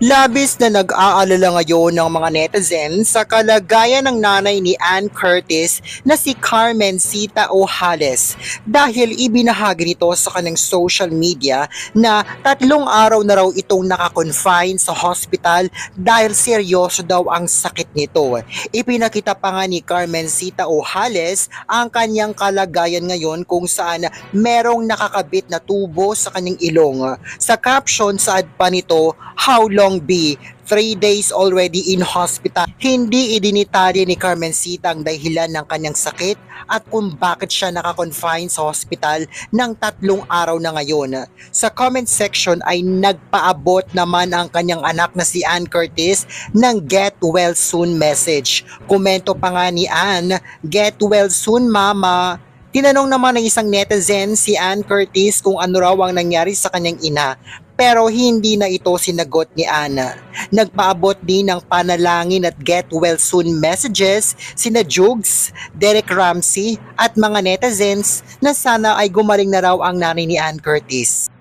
Labis na nag-aalala ngayon ng mga netizens sa kalagayan ng nanay ni Ann Curtis na si Carmen Sita Ojales dahil ibinahagi nito sa kanyang social media na tatlong araw na raw itong nakakonfine sa hospital dahil seryoso daw ang sakit nito. Ipinakita pa nga ni Carmen Sita Ojales ang kanyang kalagayan ngayon kung saan merong nakakabit na tubo sa kanyang ilong. Sa caption saad pa nito, How long be? Three days already in hospital. Hindi idinitalye ni Carmen Sita ang dahilan ng kanyang sakit at kung bakit siya nakakonfine sa hospital ng tatlong araw na ngayon. Sa comment section ay nagpaabot naman ang kanyang anak na si Ann Curtis ng get well soon message. Komento pa nga ni Ann, get well soon mama. Tinanong naman ng isang netizen si Ann Curtis kung ano raw ang nangyari sa kanyang ina pero hindi na ito sinagot ni Anna. Nagpaabot din ng panalangin at get well soon messages sina Jugs, Derek Ramsey at mga netizens na sana ay gumaling na raw ang nanay ni Ann Curtis.